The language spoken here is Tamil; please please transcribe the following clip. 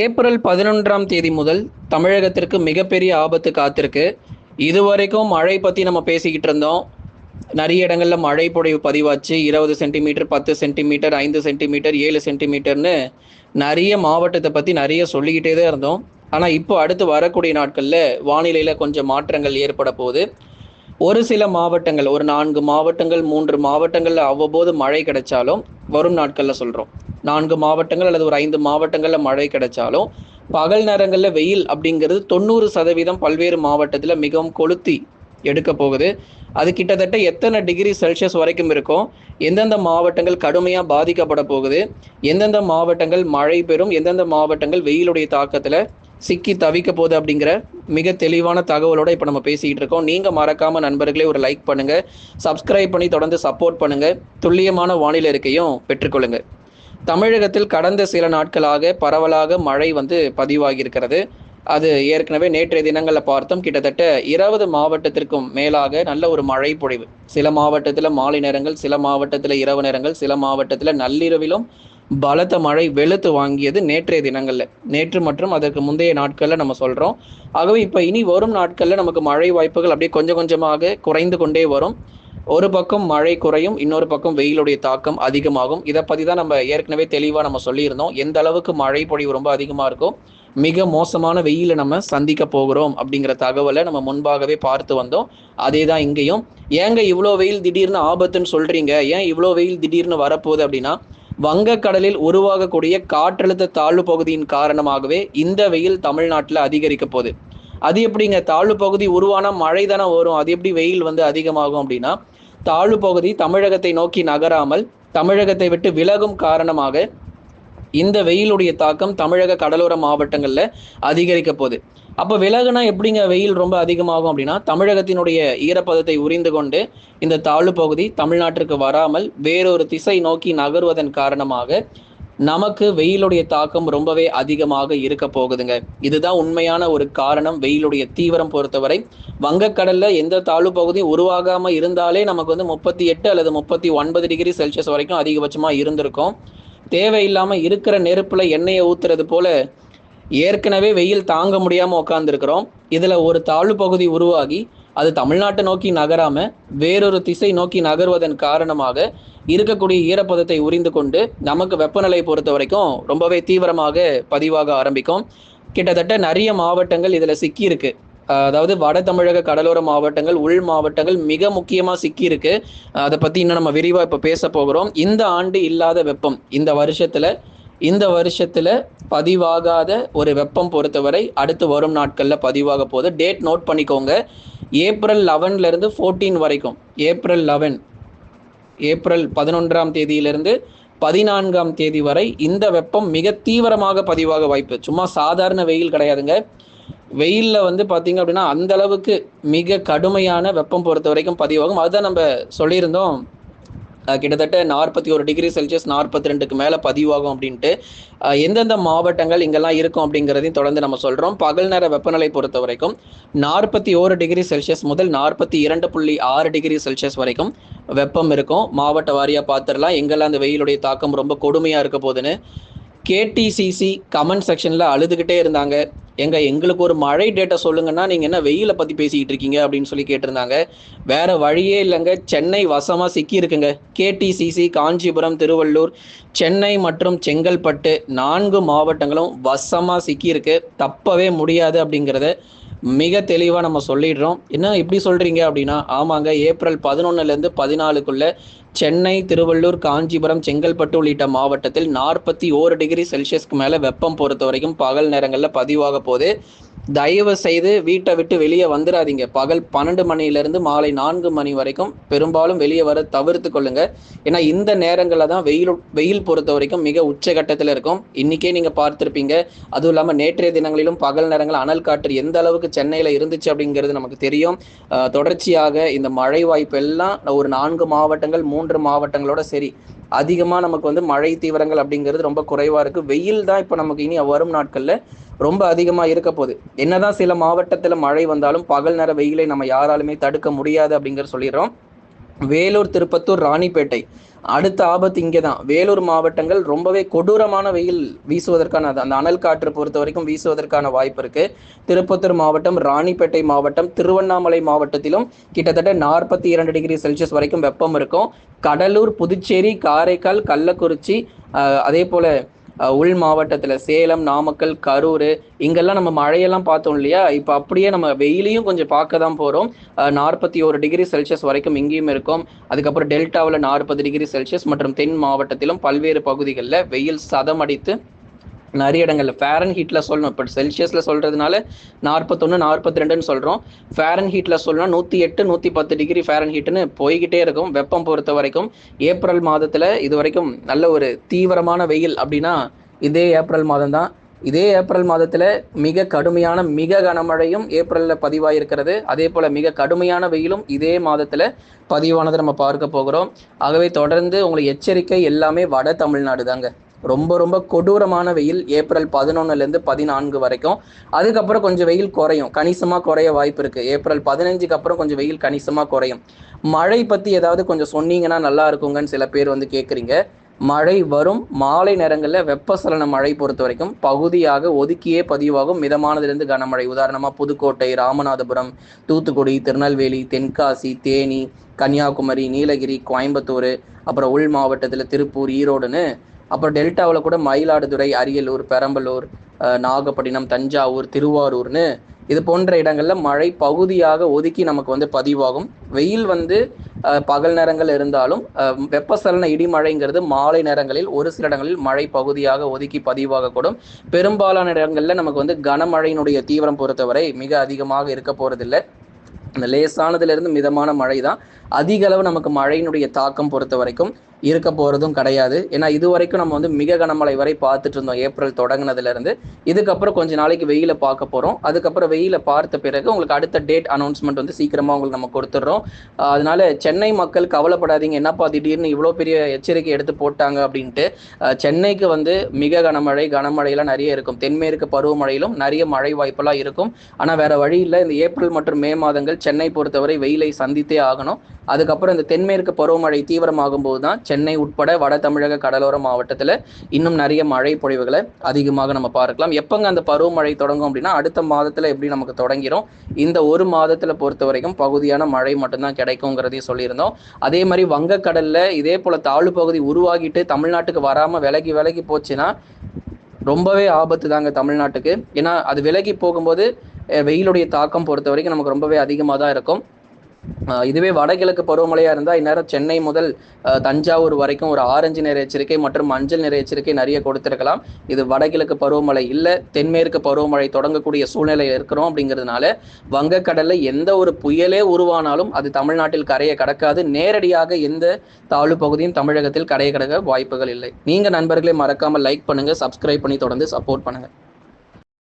ஏப்ரல் பதினொன்றாம் தேதி முதல் தமிழகத்திற்கு மிகப்பெரிய ஆபத்து காத்திருக்கு. இதுவரைக்கும் மழை பற்றி நம்ம பேசிக்கிட்டு இருந்தோம். நிறைய இடங்கள்ல மழை பொழிவு பதிவாச்சு. இருபது சென்டிமீட்டர் பத்து சென்டிமீட்டர் ஐந்து சென்டிமீட்டர் ஏழு சென்டிமீட்டர்னு நிறைய மாவட்டத்தை பற்றி நிறைய சொல்லிக்கிட்டே தான் இருந்தோம். ஆனால் இப்போ அடுத்து வரக்கூடிய நாட்களில் வானிலையில் கொஞ்சம் மாற்றங்கள் ஏற்பட போகுது. ஒரு சில மாவட்டங்கள் ஒரு நான்கு மாவட்டங்கள் மூன்று மாவட்டங்களில் அவ்வப்போது மழை கிடைச்சாலும் வரும் நாட்களில் சொல்கிறோம் நான்கு மாவட்டங்கள் அல்லது ஒரு ஐந்து மாவட்டங்களில் மழை கிடைச்சாலும் பகல் நேரங்களில் வெயில் அப்படிங்கிறது தொண்ணூறு சதவீதம் பல்வேறு மாவட்டத்தில் மிகவும் கொளுத்தி எடுக்க போகுது. அது கிட்டத்தட்ட எத்தனை டிகிரி செல்சியஸ் வரைக்கும் இருக்கும்? எந்தெந்த மாவட்டங்கள் கடுமையாக பாதிக்கப்பட போகுது? எந்தெந்த மாவட்டங்கள் மழை பெறும்? எந்தெந்த மாவட்டங்கள் வெயிலுடைய தாக்கத்தில் சிக்கி தவிக்க போகுது அப்படிங்கிற மிக தெளிவான தகவலோட இப்போ நம்ம பேசிக்கிட்டு இருக்கோம். நீங்கள் மறக்காம நண்பர்களே ஒரு லைக் பண்ணுங்க. சப்ஸ்கிரைப் பண்ணி தொடர்ந்து சப்போர்ட் பண்ணுங்க. துல்லியமான வானிலை இருக்கையும் பெற்றுக்கொள்ளுங்க. தமிழகத்தில் கடந்த சில நாட்களாக பரவலாக மழை வந்து பதிவாகி இருக்கிறது அது ஏற்கனவே நேற்றைய தினங்களில் பார்த்தோம். கிட்டத்தட்ட இருபது மாவட்டத்திற்கும் மேலாக நல்ல ஒரு மழை பொழிவு. சில மாவட்டத்தில் மாலை நேரங்கள் சில மாவட்டத்தில் இரவு நேரங்கள் சில மாவட்டத்தில் நள்ளிரவிலும் பலத்த மழை வெளுத்து வாங்கியது நேற்றைய தினங்களில். நேற்று மற்றும் அதற்கு முந்தைய நாட்களில் நம்ம சொல்கிறோம் ஆகவே இப்போ இனி வரும் நாட்களில் நமக்கு மழை வாய்ப்புகள் அப்படியே கொஞ்சம் கொஞ்சமாக குறைந்து கொண்டே வரும். ஒரு பக்கம் மழை குறையும் இன்னொரு பக்கம் வெயிலுடைய தாக்கம் அதிகமாகும். இதை பற்றி தான் நம்ம ஏற்கனவே தெளிவாக நம்ம சொல்லியிருந்தோம். எந்த அளவுக்கு மழை பொழிவு ரொம்ப அதிகமாக இருக்கும் மிக மோசமான வெயிலை நம்ம சந்திக்க போகிறோம் அப்படிங்கிற தகவலை நம்ம முன்பாகவே பார்த்து வந்தோம். அதே தான் இங்கேயும். ஏங்க இவ்வளோ வெயில் திடீர்னு ஆபத்துன்னு சொல்கிறீங்க ஏன் இவ்வளோ வெயில் திடீர்னு வரப்போகுது அப்படின்னா வங்கக்கடலில் உருவாகக்கூடிய காற்றழுத்த தாழ்வு பகுதியின் காரணமாகவே இந்த வெயில் தமிழ்நாட்டில் அதிகரிக்க போகுது. அது எப்படிங்க? தாழ்வு பகுதி உருவான மழை தானே வரும். அது எப்படி வெயில் வந்து அதிகமாகும் அப்படின்னா தாழ்வு பகுதி தமிழகத்தை நோக்கி நகராமல் தமிழகத்தை விட்டு விலகும் காரணமாக இந்த வெயிலுடைய தாக்கம் தமிழக கடலோர மாவட்டங்களில் அதிகரிக்க போகுது. அப்போ விலகுனா எப்படிங்க வெயில் ரொம்ப அதிகமாகும் அப்படின்னா தமிழகத்தினுடைய ஈரப்பதத்தை உறிந்து கொண்டு இந்த தாழ்வு பகுதி தமிழ்நாட்டிற்கு வராமல் வேறொரு திசை நோக்கி நகர்வதன் காரணமாக நமக்கு வெயிலுடைய தாக்கம் ரொம்பவே அதிகமாக இருக்க போகுதுங்க. இதுதான் உண்மையான ஒரு காரணம். வெயிலுடைய தீவிரம் பொறுத்தவரை வங்கக்கடல்ல எந்த தாழ்வு பகுதியும் உருவாகாம இருந்தாலே நமக்கு வந்து முப்பத்தி எட்டு அல்லது முப்பத்தி ஒன்பது டிகிரி செல்சியஸ் வரைக்கும் அதிகபட்சமா இருந்திருக்கும். தேவையில்லாம இருக்கிற நெருப்புல எண்ணெயை ஊத்துறது போல ஏற்கனவே வெயில் தாங்க முடியாமல் உட்காந்துருக்கிறோம் இதில் ஒரு தாழ்வு பகுதி உருவாகி அது தமிழ்நாட்டை நோக்கி நகராம வேறொரு திசை நோக்கி நகர்வதன் காரணமாக இருக்கக்கூடிய ஈரப்பதத்தை உறிந்து கொண்டு நமக்கு வெப்பநிலை பொறுத்த வரைக்கும் ரொம்பவே தீவிரமாக பதிவாக ஆரம்பிக்கும். கிட்டத்தட்ட நிறைய மாவட்டங்கள் இதில் சிக்கி இருக்கு அதாவது வட தமிழக கடலோர மாவட்டங்கள் உள் மாவட்டங்கள் மிக முக்கியமாக சிக்கியிருக்கு. அதை பற்றி இன்னும் நம்ம விரிவாக இப்போ பேச போகிறோம். இந்த ஆண்டு இல்லாத வெப்பம் இந்த வருஷத்தில் இந்த வருஷத்தில் பதிவாகாத ஒரு வெப்பம் பொறுத்தவரை அடுத்து வரும் நாட்களில் பதிவாக போகுது. டேட் நோட் பண்ணிக்கோங்க. ஏப்ரல் லெவன்லேருந்து ஃபோர்டீன் வரைக்கும். ஏப்ரல் லெவன் ஏப்ரல் பதினொன்றாம் தேதியிலிருந்து பதினான்காம் தேதி வரை இந்த வெப்பம் மிக தீவிரமாக பதிவாக வாய்ப்பு. சும்மா சாதாரண வெயில் கிடையாதுங்க. வெயிலில் வந்து பார்த்தீங்க அப்படின்னா அந்த அளவுக்கு மிக கடுமையான வெப்பம் பொறுத்த வரைக்கும் பதிவாகும். அதுதான் நம்ம சொல்லியிருந்தோம். கிட்டத்தட்ட நாற்பத்தி ஒரு டிகிரி செல்சியஸ் நாற்பத்தி ரெண்டுக்கு மேலே பதிவாகும் அப்படின்ட்டு எந்தெந்த மாவட்டங்கள் இங்கெல்லாம் இருக்கும் அப்படிங்கிறதையும் தொடர்ந்து நம்ம சொல்கிறோம் பகல் நேர வெப்பநிலை பொறுத்த வரைக்கும் நாற்பத்தி ஓரு டிகிரி செல்சியஸ் முதல் நாற்பத்தி இரண்டு புள்ளி ஆறு டிகிரி செல்சியஸ் வரைக்கும் வெப்பம் இருக்கும். மாவட்ட வாரியாக பார்த்துடலாம் எங்கெல்லாம் அந்த வெயிலுடைய தாக்கம் ரொம்ப கொடுமையாக இருக்க போகுதுன்னு கேடிசிசி கமெண்ட் செக்ஷனில் அழுதுகிட்டே இருந்தாங்க. எங்க எங்களுக்கு ஒரு மழை டேட்டா சொல்லுங்கன்னா நீங்கள் என்ன வெயிலை பற்றி பேசிக்கிட்டு இருக்கீங்க அப்படின்னு சொல்லி கேட்டிருந்தாங்க. வேற வழியே இல்லைங்க. சென்னை வசமாக சிக்கி இருக்குங்க கேடிசிசி காஞ்சிபுரம் திருவள்ளூர் சென்னை மற்றும் செங்கல்பட்டு நான்கு மாவட்டங்களும் வசமாக சிக்கி இருக்கு தப்பவே முடியாது அப்படிங்கிறத மிக தெளிவாக நம்ம சொல்லிடுறோம். என்ன இப்படி சொல்கிறீங்க அப்படின்னா ஆமாங்க ஏப்ரல் பதினொன்னுலேருந்து பதினாலுக்குள்ள சென்னை திருவள்ளூர் காஞ்சிபுரம் செங்கல்பட்டு உள்ளிட்ட மாவட்டத்தில் நாற்பத்தி ஓரு டிகிரி செல்சியஸ்க்கு மேலே வெப்பம் பொறுத்த வரைக்கும் பகல் நேரங்களில் பதிவாக போகுது. தயவு செய்து வீட்டை விட்டு வெளியே வந்துடாதீங்க பகல் பன்னெண்டு மணியிலிருந்து மாலை நான்கு மணி வரைக்கும் பெரும்பாலும் வெளியே வர தவிர்த்து கொள்ளுங்க. ஏன்னா இந்த நேரங்களில் தான் வெயில் வெயில் பொறுத்த வரைக்கும் மிக உச்சகட்டத்தில் இருக்கும். இன்னைக்கே நீங்கள் பார்த்துருப்பீங்க. அதுவும் இல்லாமல் நேற்றைய தினங்களிலும் பகல் நேரங்கள் அனல் காற்று எந்த அளவுக்கு சென்னையில் இருந்துச்சு அப்படிங்கிறது நமக்கு தெரியும். தொடர்ச்சியாக இந்த மழை வாய்ப்பு எல்லாம் ஒரு நான்கு மாவட்டங்கள் மூன்று மாவட்டங்களோட சரி. அதிகமாக நமக்கு வந்து மழை தீவிரங்கள் அப்படிங்கிறது ரொம்ப குறைவாக இருக்குது வெயில் தான் இப்போ நமக்கு இனி வரும் நாட்களில். ரொம்ப அதிகமாக இருக்க போகுது. என்னதான் சில மாவட்டத்தில் மழை வந்தாலும் பகல் நேர வெயிலை நம்ம யாராலுமே தடுக்க முடியாது அப்படிங்கிற சொல்லிடுறோம். வேலூர் திருப்பத்தூர் ராணிப்பேட்டை. அடுத்த ஆபத்து இங்கே தான் வேலூர் மாவட்டங்கள் ரொம்பவே கொடூரமான வெயில் வீசுவதற்கான அந்த அனல் காற்று பொறுத்த வரைக்கும் வீசுவதற்கான வாய்ப்பு இருக்கு. திருப்பத்தூர் மாவட்டம் ராணிப்பேட்டை மாவட்டம் திருவண்ணாமலை மாவட்டத்திலும் கிட்டத்தட்ட நாற்பத்தி இரண்டு டிகிரி செல்சியஸ் வரைக்கும் வெப்பம் இருக்கும். கடலூர் புதுச்சேரி காரைக்கால் கள்ளக்குறிச்சி அதே போல உள் மாவட்டத்தில் சேலம் நாமக்கல் கரூர் இங்கெல்லாம் நம்ம மழையெல்லாம் பார்த்தோம் இல்லையா? இப்போ அப்படியே நம்ம வெயிலையும் கொஞ்சம் பார்க்க தான் போகிறோம் நாற்பத்தி ஒரு டிகிரி செல்சியஸ் வரைக்கும் இங்கேயும் இருக்கும். அதுக்கப்புறம் டெல்டாவில் நாற்பது டிகிரி செல்சியஸ் மற்றும் தென் மாவட்டத்திலும் பல்வேறு பகுதிகளில் வெயில் சதமடித்து நிறைய இடங்கள்ல ஃபேரன் ஹீட்டில் சொல்லணும். இப்போ செல்சியஸில் சொல்கிறதுனால நாற்பத்தொன்று நாற்பத்தி ரெண்டுன்னு சொல்கிறோம் ஃபேரன் ஹீட்டில் சொல்லணும் நூற்றி எட்டு நூற்றி பத்து டிகிரி ஃபேரன் ஹீட்டுன்னு போய்கிட்டே இருக்கும். வெப்பம் பொறுத்த வரைக்கும் ஏப்ரல் மாதத்தில் இது வரைக்கும் நல்ல ஒரு தீவிரமான வெயில் அப்படின்னா இதே ஏப்ரல் மாதம் தான். இதே ஏப்ரல் மாதத்தில் மிக கடுமையான மிக கனமழையும் ஏப்ரலில் பதிவாயிருக்கிறது. அதே போல் மிக கடுமையான வெயிலும் இதே மாதத்தில் பதிவானதை நம்ம பார்க்க போகிறோம். ஆகவே தொடர்ந்து உங்களுக்கு எச்சரிக்கை எல்லாமே வட தமிழ்நாடு தாங்க. ரொம்ப ரொம்ப கொடூரமான வெயில் ஏப்ரல் பதினொன்னுலேருந்து பதினான்கு வரைக்கும். அதுக்கப்புறம் கொஞ்சம் வெயில் குறையும். கணிசமாக குறைய வாய்ப்பு இருக்குது ஏப்ரல் பதினஞ்சுக்கு அப்புறம் கொஞ்சம் வெயில் கணிசமாக குறையும். மழை பற்றி ஏதாவது கொஞ்சம் சொன்னீங்கன்னா நல்லா இருக்குங்கன்னு சில பேர் வந்து கேட்குறீங்க மழை வரும். மாலை நேரங்களில் வெப்பசலன மழை பொறுத்த வரைக்கும் பகுதியாக ஒதுக்கியே பதிவாகும். மிதமானதிலிருந்து கனமழை. உதாரணமாக புதுக்கோட்டை ராமநாதபுரம் தூத்துக்குடி திருநெல்வேலி தென்காசி தேனி கன்னியாகுமரி நீலகிரி கோயம்புத்தூர் அப்புறம் உள் மாவட்டத்தில் திருப்பூர் ஈரோடுன்னு அப்புறம் டெல்டாவில் கூட மயிலாடுதுறை அரியலூர் பெரம்பலூர் நாகப்பட்டினம் தஞ்சாவூர் திருவாரூர்னு இது போன்ற இடங்களில் மழை பகுதியாக ஒதுக்கி நமக்கு வந்து பதிவாகும். வெயில் வந்து பகல் நேரங்கள் இருந்தாலும் வெப்பசலன இடிமழைங்கிறது மாலை நேரங்களில் ஒரு சில இடங்களில் மழை பகுதியாக ஒதுக்கி பதிவாகக்கூடும். பெரும்பாலான இடங்களில் நமக்கு வந்து கனமழையினுடைய தீவிரம் பொறுத்தவரை மிக அதிகமாக இருக்க போகிறதில்லை லேசானதுலேருந்து மிதமான மழை தான் அதிக அளவு நமக்கு மழையினுடைய தாக்கம் பொறுத்த வரைக்கும் இருக்க போகிறதும் கிடையாது. ஏன்னா இது வரைக்கும் நம்ம வந்து மிக கனமழை வரை பார்த்துட்டு இருந்தோம். ஏப்ரல் தொடங்கினதுலேருந்து. இதுக்கப்புறம் கொஞ்ச நாளைக்கு வெயில பார்க்க போகிறோம் அதுக்கப்புறம் வெயில பார்த்த பிறகு உங்களுக்கு அடுத்த டேட் அனௌன்ஸ்மெண்ட் வந்து சீக்கிரமாக உங்களுக்கு நம்ம கொடுத்துட்றோம். அதனால சென்னை மக்கள் கவலைப்படாதீங்க. என்னப்பா திடீர்னு இவ்வளோ பெரிய எச்சரிக்கை எடுத்து போட்டாங்க அப்படின்ட்டு சென்னைக்கு வந்து மிக கனமழை கனமழையெல்லாம் நிறைய இருக்கும். தென்மேற்கு பருவமழையிலும் நிறைய மழை வாய்ப்பெல்லாம் இருக்கும். ஆனால் வேற வழி இல்லை. இந்த ஏப்ரல் மற்றும் மே மாதங்கள் சென்னை பொறுத்தவரை வெயிலை சந்தித்தே ஆகணும். அதுக்கப்புறம் இந்த தென்மேற்கு பருவமழை தீவிரமாகும் போது தான் சென்னை உட்பட வட தமிழக கடலோர மாவட்டத்தில் இன்னும் நிறைய மழை பொழிவுகளை அதிகமாக நம்ம பார்க்கலாம். எப்போங்க அந்த பருவமழை தொடங்கும் அப்படின்னா அடுத்த மாதத்தில் எப்படி நமக்கு தொடங்கிடும் இந்த ஒரு மாதத்தில் பொறுத்த வரைக்கும் பகுதியான மழை மட்டும்தான் கிடைக்குங்கிறதையும் சொல்லியிருந்தோம். அதே மாதிரி வங்கக்கடலில் இதே போல் தாழ்வு பகுதி உருவாகிட்டு தமிழ்நாட்டுக்கு வராமல் விலகி விலகி போச்சுன்னா ரொம்பவே ஆபத்து தாங்க தமிழ்நாட்டுக்கு. ஏன்னா அது விலகி போகும்போது வெயிலுடைய தாக்கம் பொறுத்த வரைக்கும் நமக்கு ரொம்பவே அதிகமாக தான் இருக்கும். இதுவே வடகிழக்கு பருவமழையா இருந்தால் இந்நேரம் சென்னை முதல் தஞ்சாவூர் வரைக்கும் ஒரு ஆரஞ்சு நிற எச்சரிக்கை மற்றும் மஞ்சள் நிற எச்சரிக்கை நிறைய கொடுத்திருக்கலாம். இது வடகிழக்கு பருவமழை இல்லை தென்மேற்கு பருவமழை தொடங்கக்கூடிய சூழ்நிலை இருக்கிறோம் அப்படிங்கிறதுனால வங்கக்கடல்ல எந்த ஒரு புயலே உருவானாலும் அது தமிழ்நாட்டில் கரையை கடக்காது. நேரடியாக எந்த தாழ்வு பகுதியும் தமிழகத்தில் கரையை கடக்க வாய்ப்புகள் இல்லை. நீங்க நண்பர்களே மறக்காம லைக் பண்ணுங்க சப்ஸ்கிரைப் பண்ணி தொடர்ந்து சப்போர்ட் பண்ணுங்க.